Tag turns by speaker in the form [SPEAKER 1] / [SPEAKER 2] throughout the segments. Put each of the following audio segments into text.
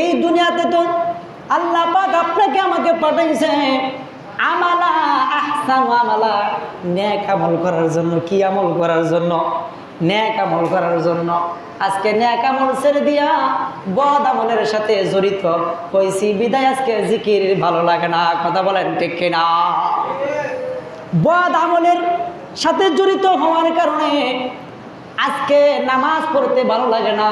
[SPEAKER 1] এই দুনিয়াতে তো আল্লাহ পাক আপনাকে আমাকে পাঠাইছে। আজকে ছেড়ে দিয়া বদ আমলের সাথে জড়িত বিদায় আজকে ভালো লাগে না, কথা বলেন ঠিক কিনা? বদ আমলের সাথে জড়িত হওয়ার কারণে আজকে নামাজ পড়তে ভালো লাগে না।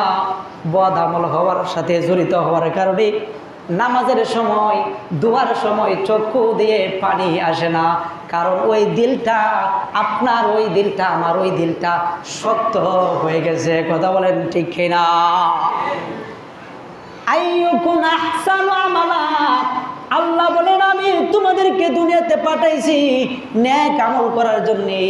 [SPEAKER 1] বদ আমল হওয়ার সাথে জড়িত হওয়ার কারণে নামাজের সময়, দুয়ার সময় চক্ষু দিয়ে পানি আসে না। কারণ ওই দিলটা, আপনার ওই দিলটা, আমার ওই দিলটা শক্ত হয়ে গেছে। কথা বলেন ঠিক কিনা? আল্লাহ বলেন, আমি তোমাদেরকে দুনিয়াতে পাঠাইছি ন্যাক আমল করার জন্যে।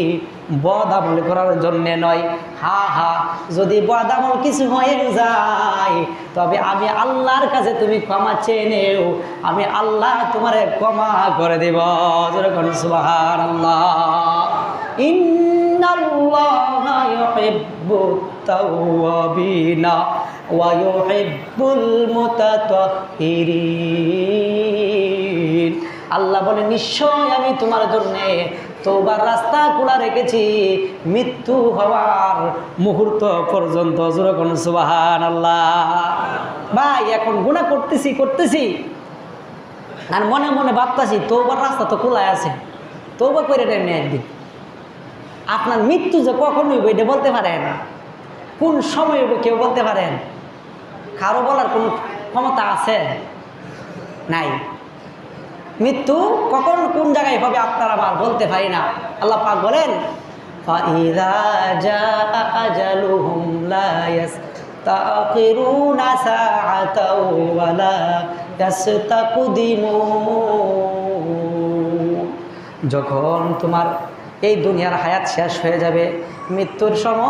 [SPEAKER 1] বদ আমল করার জন্যে নয়। হা হা, যদি বদ আমল কিছু হয়ে যায়, তবে আমি আল্লাহর কাছে তুমি ক্ষমা চেয়ে নেও। আমি আল্লাহ তোমারে ক্ষমা করে দেব। যেরকম সুবাহান আল্লাহ ইন্নাল্লাহা আল্লাহ বলে, নিশ্চয় আমি তোমার জন্যে তোবার রাস্তা খোলা রেখেছি। মৃত্যু হওয়ার মুহূর্ত পর্যন্ত আল্লাহ ভাই, এখন গুণা করতেছি করতেছি। আর মনে মনে ভাবতেছি, তোবার রাস্তা তো খোলায় আছে। তোবা করে নেন একদিন। আপনার মৃত্যু যে কখন হইব, এটা বলতে পারেন? কোন সময় হইব, কেউ বলতে পারেন? কারও বলার কোনো ক্ষমতা আছে? নাই। মৃত্যু কখন কোন জায়গায় হবে আপনার আবার বলতে পারি না। আল্লাহ পাক বলেন যখন তোমার এই দুনিয়ার হায়াত শেষ হয়ে যাবে, মৃত্যুর সময়